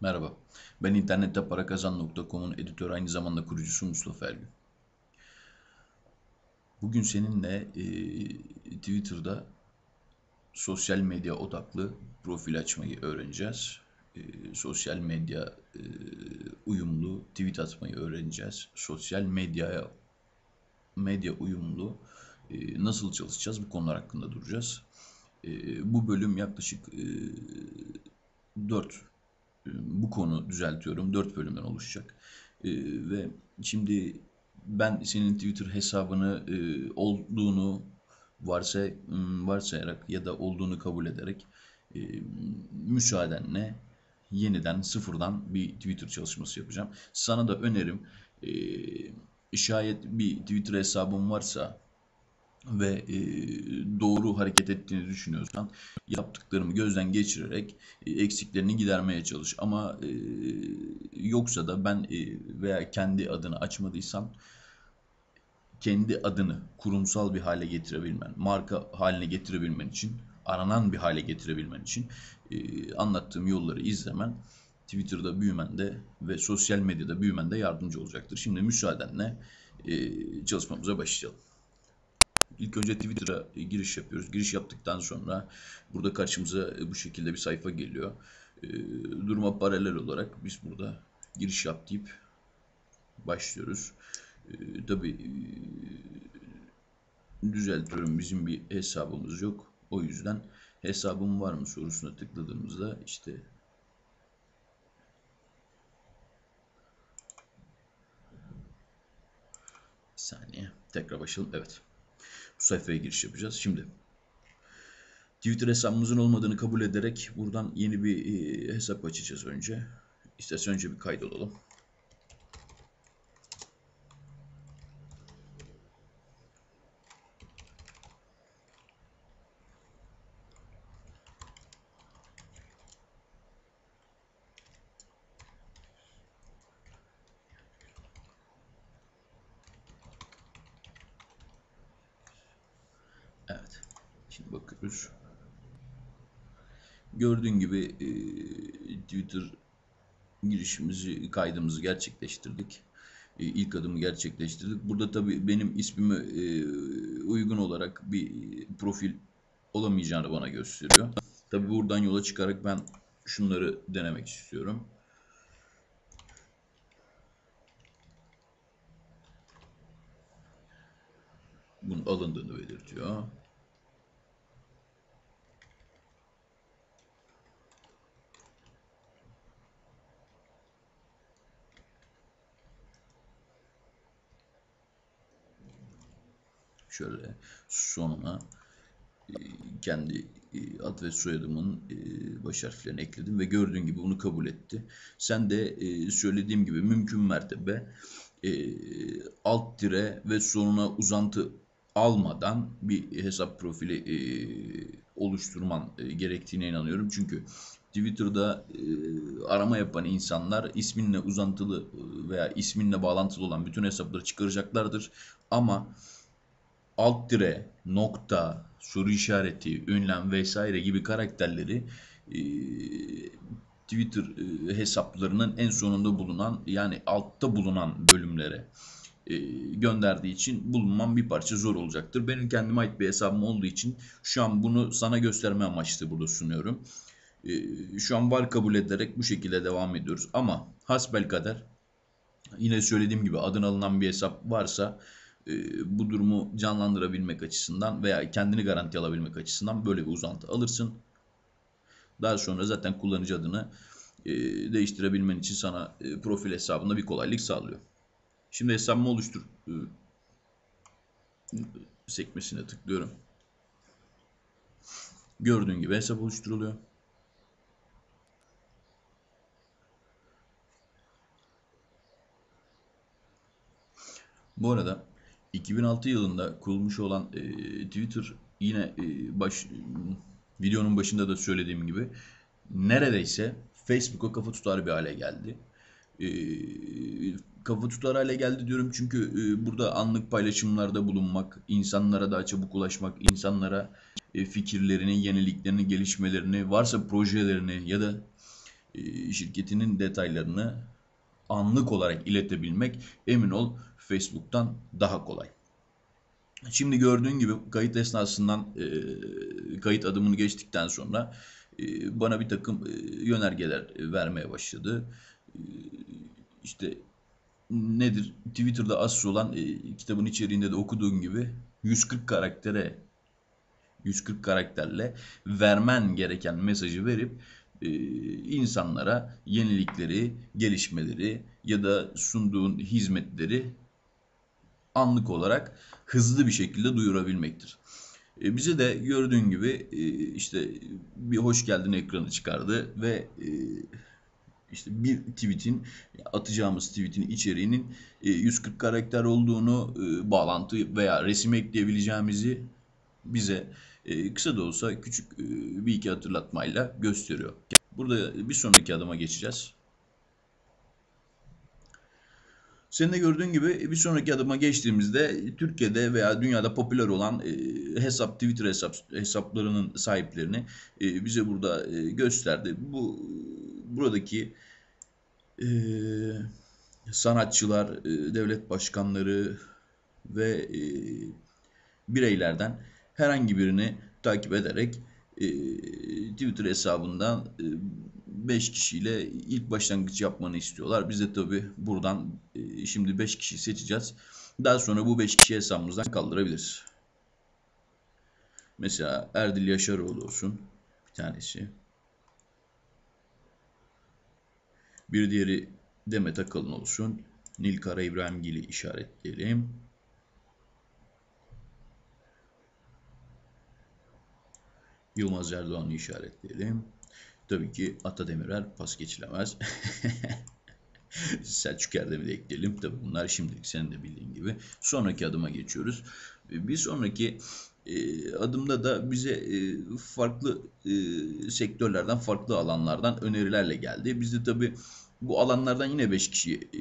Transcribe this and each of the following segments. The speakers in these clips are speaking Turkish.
Merhaba, ben internette para kazan.com'un editörü aynı zamanda kurucusu Mustafa Ergün. Bugün seninle e, Twitter'da sosyal medya odaklı profil açmayı öğreneceğiz. E, sosyal medya e, uyumlu tweet atmayı öğreneceğiz. Sosyal medyaya medya uyumlu e, nasıl çalışacağız bu konular hakkında duracağız. E, bu bölüm yaklaşık e, 4 bu konu düzeltiyorum 4 bölümden oluşacak. E, ve şimdi ben senin Twitter hesabını e, olduğunu varsa varsayarak ya da olduğunu kabul ederek e, müsaadenle yeniden sıfırdan bir Twitter çalışması yapacağım. Sana da önerim e, şayet bir Twitter hesabın varsa ve e, doğru hareket ettiğini düşünüyorsan yaptıklarımı gözden geçirerek e, eksiklerini gidermeye çalış. Ama e, yoksa da ben e, veya kendi adını açmadıysan kendi adını kurumsal bir hale getirebilmen, marka haline getirebilmen için, aranan bir hale getirebilmen için e, anlattığım yolları izlemen Twitter'da büyümende ve sosyal medyada büyümende yardımcı olacaktır. Şimdi müsaadenle e, çalışmamıza başlayalım. İlk önce Twitter'a giriş yapıyoruz. Giriş yaptıktan sonra burada karşımıza bu şekilde bir sayfa geliyor. E, duruma paralel olarak biz burada giriş yap deyip başlıyoruz. E, tabii e, düzeltiyorum bizim bir hesabımız yok. O yüzden hesabım var mı sorusuna tıkladığımızda işte saniye tekrar başlayalım. Evet. Bu sayfaya giriş yapacağız. Şimdi Twitter hesabımızın olmadığını kabul ederek buradan yeni bir e, hesap açacağız önce. İstersen önce bir kaydolalım. Evet. Şimdi bakıyoruz. Gördüğün gibi e, Twitter girişimizi, kaydımızı gerçekleştirdik. E, ilk adımı gerçekleştirdik. Burada tabii benim ismime uygun olarak bir profil olamayacağını bana gösteriyor. Tabii buradan yola çıkarak ben şunları denemek istiyorum. Bunun alındığını belirtiyor. Şöyle sonuna e, kendi e, ad ve soyadımın e, baş harflerini ekledim ve gördüğün gibi bunu kabul etti. Sen de söylediğim gibi mümkün mertebe alt tire ve sonuna uzantı almadan bir hesap profili oluşturman gerektiğine inanıyorum. Çünkü Twitter'da arama yapan insanlar isminle uzantılı veya isminle bağlantılı olan bütün hesapları çıkaracaklardır. Ama alt dire, nokta, soru işareti, ünlem vesaire gibi karakterleri e, Twitter e, hesaplarının en sonunda bulunan yani altta bulunan bölümlere e, gönderdiği için bulunmam bir parça zor olacaktır. Benim kendime ait bir hesabım olduğu için şu an bunu sana gösterme amaçlı burada sunuyorum. Şu an var kabul ederek bu şekilde devam ediyoruz. Ama hasbel kader yine söylediğim gibi adın alınan bir hesap varsa e, bu durumu canlandırabilmek açısından veya kendini garanti alabilmek açısından böyle bir uzantı alırsın. Daha sonra zaten kullanıcı adını e, değiştirebilmen için sana e, profil hesabında bir kolaylık sağlıyor. Şimdi hesabımı oluştur e, sekmesine tıklıyorum. Gördüğün gibi hesap oluşturuluyor. Bu arada 2006 yılında kurulmuş olan e, Twitter yine e, baş videonun başında da söylediğim gibi neredeyse Facebook'a kafa tutar bir hale geldi. E, kafa tutar hale geldi diyorum çünkü e, burada anlık paylaşımlarda bulunmak, insanlara daha çabuk ulaşmak, insanlara e, fikirlerini, yeniliklerini, gelişmelerini, varsa projelerini ya da e, şirketinin detaylarını anlık olarak iletebilmek emin ol Facebook'tan daha kolay. Şimdi gördüğün gibi kayıt esnasından e, kayıt adımını geçtikten sonra e, bana bir takım e, yönergeler vermeye başladı. E, işte nedir? Twitter'da asıl olan e, kitabın içeriğinde de okuduğun gibi 140 karaktere 140 karakterle vermen gereken mesajı verip e, insanlara yenilikleri, gelişmeleri ya da sunduğun hizmetleri anlık olarak hızlı bir şekilde duyurabilmektir. E, bize de gördüğün gibi e, işte bir hoş geldin ekranı çıkardı ve e, işte bir tweet'in atacağımız tweet'in içeriğinin 140 karakter olduğunu, bağlantı veya resim ekleyebileceğimizi bize kısa da olsa küçük bir iki hatırlatmayla gösteriyor. Burada bir sonraki adıma geçeceğiz. Senin de gördüğün gibi bir sonraki adıma geçtiğimizde Türkiye'de veya dünyada popüler olan e, hesap Twitter hesap hesaplarının sahiplerini e, bize burada e, gösterdi. Bu buradaki sanatçılar, devlet başkanları ve bireylerden herhangi birini takip ederek Twitter hesabından 5 kişiyle ilk başlangıç yapmanı istiyorlar. Biz de tabi buradan e, şimdi 5 kişi seçeceğiz. Daha sonra bu 5 kişi hesabımızdan kaldırabiliriz. Mesela Erdil Yaşaroğlu olsun. Bir tanesi. Bir diğeri Demet Akalın olsun. Nilkara İbrahimgil'i işaretleyelim. Yılmaz Erdoğan'ı işaretleyelim. Tabii ki Ata Demirer pas geçilemez. Selçuk Erdem'i de ekleyelim. Tabii bunlar şimdilik senin de bildiğin gibi. Sonraki adıma geçiyoruz. Bir sonraki e, adımda da bize e, farklı e, sektörlerden, farklı alanlardan önerilerle geldi. Biz de tabii bu alanlardan yine 5 kişi e,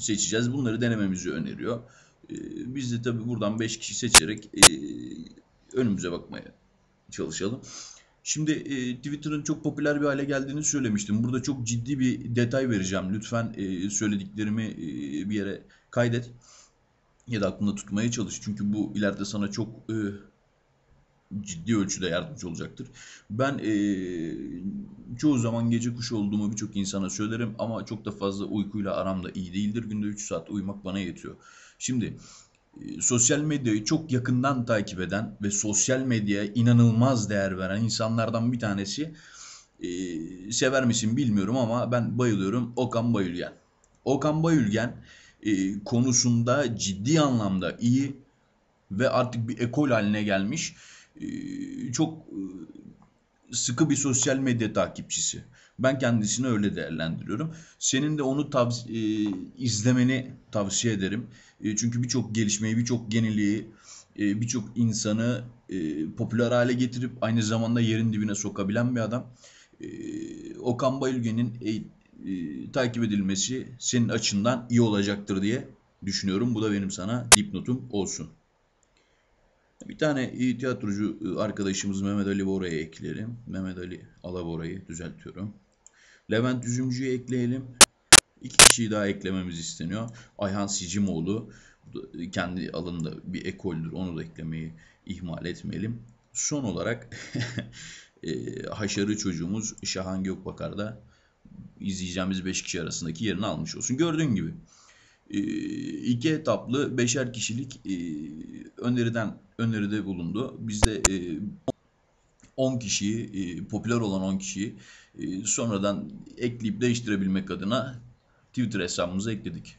seçeceğiz. Bunları denememizi öneriyor. E, biz de tabii buradan 5 kişi seçerek e, önümüze bakmaya çalışalım. Şimdi e, Twitter'ın çok popüler bir hale geldiğini söylemiştim. Burada çok ciddi bir detay vereceğim. Lütfen e, söylediklerimi e, bir yere kaydet ya da aklında tutmaya çalış. Çünkü bu ileride sana çok e, ciddi ölçüde yardımcı olacaktır. Ben e, çoğu zaman gece kuş olduğumu birçok insana söylerim ama çok da fazla uykuyla aram da iyi değildir. Günde 3 saat uyumak bana yetiyor. Şimdi sosyal medyayı çok yakından takip eden ve sosyal medyaya inanılmaz değer veren insanlardan bir tanesi e, sever misin bilmiyorum ama ben bayılıyorum Okan Bayülgen. Okan Bayülgen e, konusunda ciddi anlamda iyi ve artık bir ekol haline gelmiş e, çok e, sıkı bir sosyal medya takipçisi. Ben kendisini öyle değerlendiriyorum. Senin de onu tavs- e, izlemeni tavsiye ederim. E, çünkü birçok gelişmeyi, birçok yeniliği, e, birçok insanı e, popüler hale getirip aynı zamanda yerin dibine sokabilen bir adam. E, Okan Bayülgen'in e, e, takip edilmesi senin açından iyi olacaktır diye düşünüyorum. Bu da benim sana dipnotum olsun. Bir tane tiyatrocu e, arkadaşımız Mehmet Ali Bora'ya ekleyelim. Mehmet Ali Alabora'yı düzeltiyorum. Levent Üzümcü'yü ekleyelim. İki kişiyi daha eklememiz isteniyor. Ayhan Sicimoğlu kendi alanında bir ekoldür. Onu da eklemeyi ihmal etmeyelim. Son olarak e, haşarı çocuğumuz Şahan Gökbakar da izleyeceğimiz 5 kişi arasındaki yerini almış olsun. Gördüğün gibi iki etaplı beşer kişilik e, öneriden öneride bulundu. Bizde e, 10 kişiyi, e, popüler olan 10 kişiyi e, sonradan ekleyip değiştirebilmek adına Twitter hesabımıza ekledik.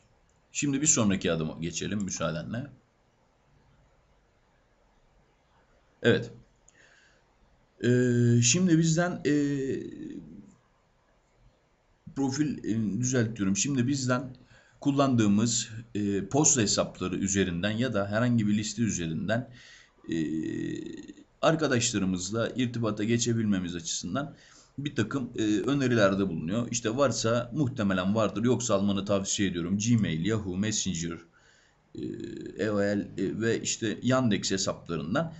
Şimdi bir sonraki adıma geçelim müsaadenle. Evet. Ee, şimdi bizden e, profil e, düzeltiyorum. Şimdi bizden kullandığımız e, posta hesapları üzerinden ya da herhangi bir liste üzerinden e, arkadaşlarımızla irtibata geçebilmemiz açısından bir takım e, önerilerde bulunuyor. İşte varsa muhtemelen vardır yoksa almanı tavsiye ediyorum. Gmail, Yahoo, Messenger, e, AOL e, ve işte Yandex hesaplarından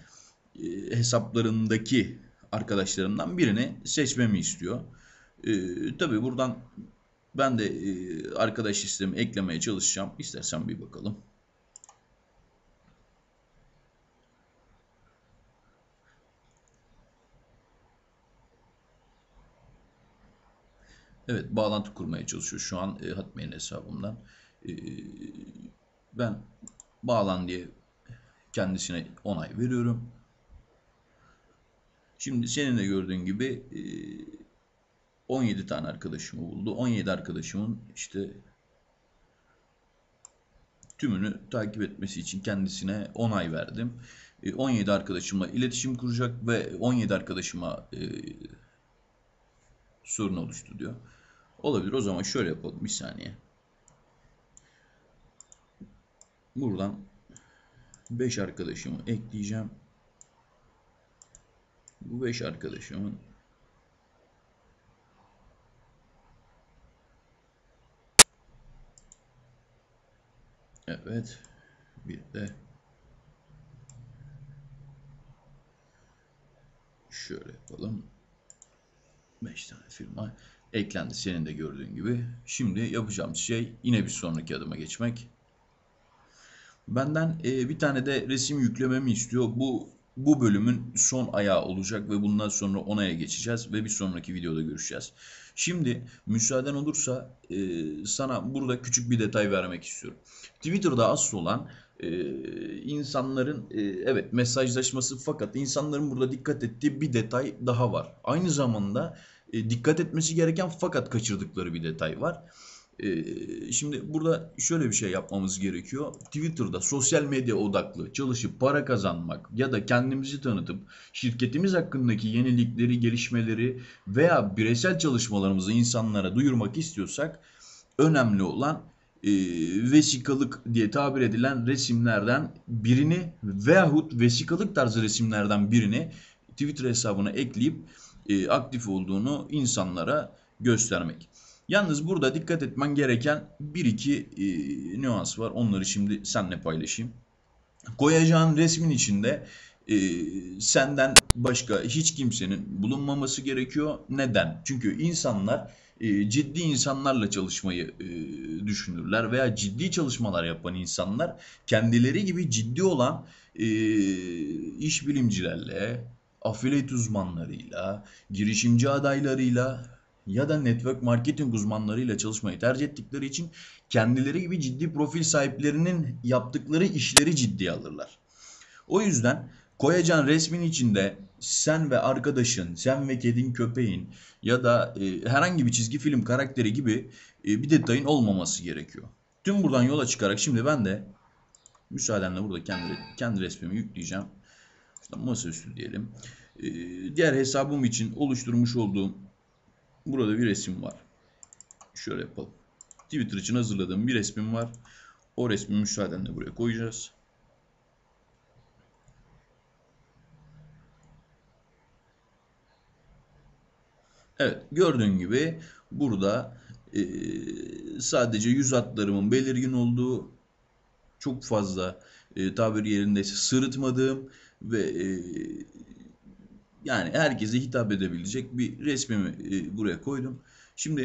e, hesaplarındaki arkadaşlarımdan birini seçmemi istiyor. Ee, tabii buradan ben de e, arkadaş sistemi eklemeye çalışacağım. İstersen bir bakalım. Evet bağlantı kurmaya çalışıyor şu an e, Hotmail hesabımdan. E, ben bağlan diye kendisine onay veriyorum. Şimdi senin de gördüğün gibi e, 17 tane arkadaşımı buldu. 17 arkadaşımın işte tümünü takip etmesi için kendisine onay verdim. 17 arkadaşımla iletişim kuracak ve 17 arkadaşıma e, sorun oluştu diyor. Olabilir. O zaman şöyle yapalım. Bir saniye. Buradan 5 arkadaşımı ekleyeceğim. Bu 5 arkadaşımın Evet. Bir de şöyle yapalım. 5 tane firma eklendi senin de gördüğün gibi. Şimdi yapacağımız şey yine bir sonraki adıma geçmek. Benden e, bir tane de resim yüklememi istiyor. Bu bu bölümün son ayağı olacak ve bundan sonra onaya geçeceğiz ve bir sonraki videoda görüşeceğiz. Şimdi müsaaden olursa e, sana burada küçük bir detay vermek istiyorum. Twitter'da asıl olan e, insanların e, evet mesajlaşması fakat insanların burada dikkat ettiği bir detay daha var. Aynı zamanda e, dikkat etmesi gereken fakat kaçırdıkları bir detay var. E, şimdi burada şöyle bir şey yapmamız gerekiyor. Twitter'da sosyal medya odaklı çalışıp para kazanmak ya da kendimizi tanıtıp şirketimiz hakkındaki yenilikleri, gelişmeleri veya bireysel çalışmalarımızı insanlara duyurmak istiyorsak önemli olan e, vesikalık diye tabir edilen resimlerden birini veyahut vesikalık tarzı resimlerden birini Twitter hesabına ekleyip e, aktif olduğunu insanlara göstermek. Yalnız burada dikkat etmen gereken bir iki e, nüans var. Onları şimdi seninle paylaşayım. Koyacağın resmin içinde e, senden başka hiç kimsenin bulunmaması gerekiyor. Neden? Çünkü insanlar e, ciddi insanlarla çalışmayı e, düşünürler veya ciddi çalışmalar yapan insanlar kendileri gibi ciddi olan e, iş bilimcilerle, affiliate uzmanlarıyla, girişimci adaylarıyla ya da network marketing uzmanlarıyla çalışmayı tercih ettikleri için kendileri gibi ciddi profil sahiplerinin yaptıkları işleri ciddiye alırlar. O yüzden koyacağın resmin içinde sen ve arkadaşın, sen ve kedin köpeğin ya da e, herhangi bir çizgi film karakteri gibi e, bir detayın olmaması gerekiyor. Tüm buradan yola çıkarak şimdi ben de müsaadenle burada kendi, kendi resmimi yükleyeceğim. İşte masaüstü diyelim. E, diğer hesabım için oluşturmuş olduğum burada bir resim var. Şöyle yapalım. Twitter için hazırladığım bir resmim var. O resmi müsaadenle buraya koyacağız. Evet gördüğün gibi burada e, sadece yüz hatlarımın belirgin olduğu çok fazla e, tabir yerindeyse sırıtmadığım ve e, yani herkese hitap edebilecek bir resmimi e, buraya koydum. Şimdi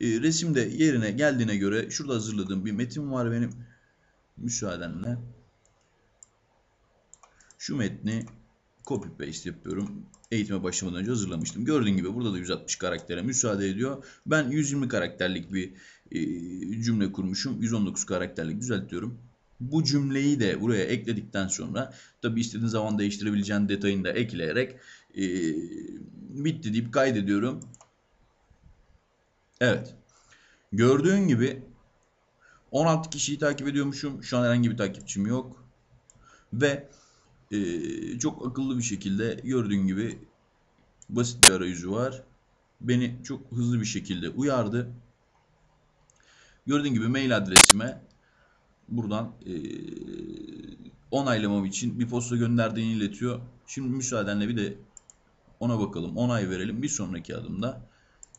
e, resimde yerine geldiğine göre şurada hazırladığım bir metin var benim müsaadenle. Şu metni copy paste yapıyorum. Eğitime başlamadan önce hazırlamıştım. Gördüğün gibi burada da 160 karaktere müsaade ediyor. Ben 120 karakterlik bir e, cümle kurmuşum. 119 karakterlik düzeltiyorum. Bu cümleyi de buraya ekledikten sonra tabi istediğin zaman değiştirebileceğin detayını da ekleyerek e, bitti deyip kaydediyorum. Evet. Gördüğün gibi 16 kişiyi takip ediyormuşum. Şu an herhangi bir takipçim yok. Ve e, çok akıllı bir şekilde gördüğün gibi basit bir arayüzü var. Beni çok hızlı bir şekilde uyardı. Gördüğün gibi mail adresime buradan e, onaylamam için bir posta gönderdiğini iletiyor. Şimdi müsaadenle bir de ona bakalım. Onay verelim. Bir sonraki adımda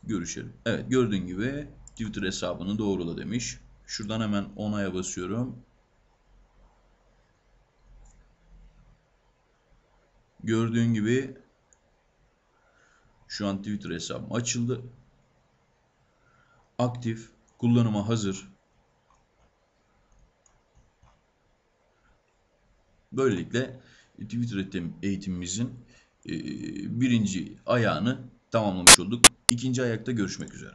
görüşelim. Evet gördüğün gibi Twitter hesabını doğrula demiş. Şuradan hemen onaya basıyorum. Gördüğün gibi şu an Twitter hesabım açıldı. aktif, kullanıma hazır. Böylelikle Twitter eğitimimizin e, birinci ayağını tamamlamış olduk. İkinci ayakta görüşmek üzere.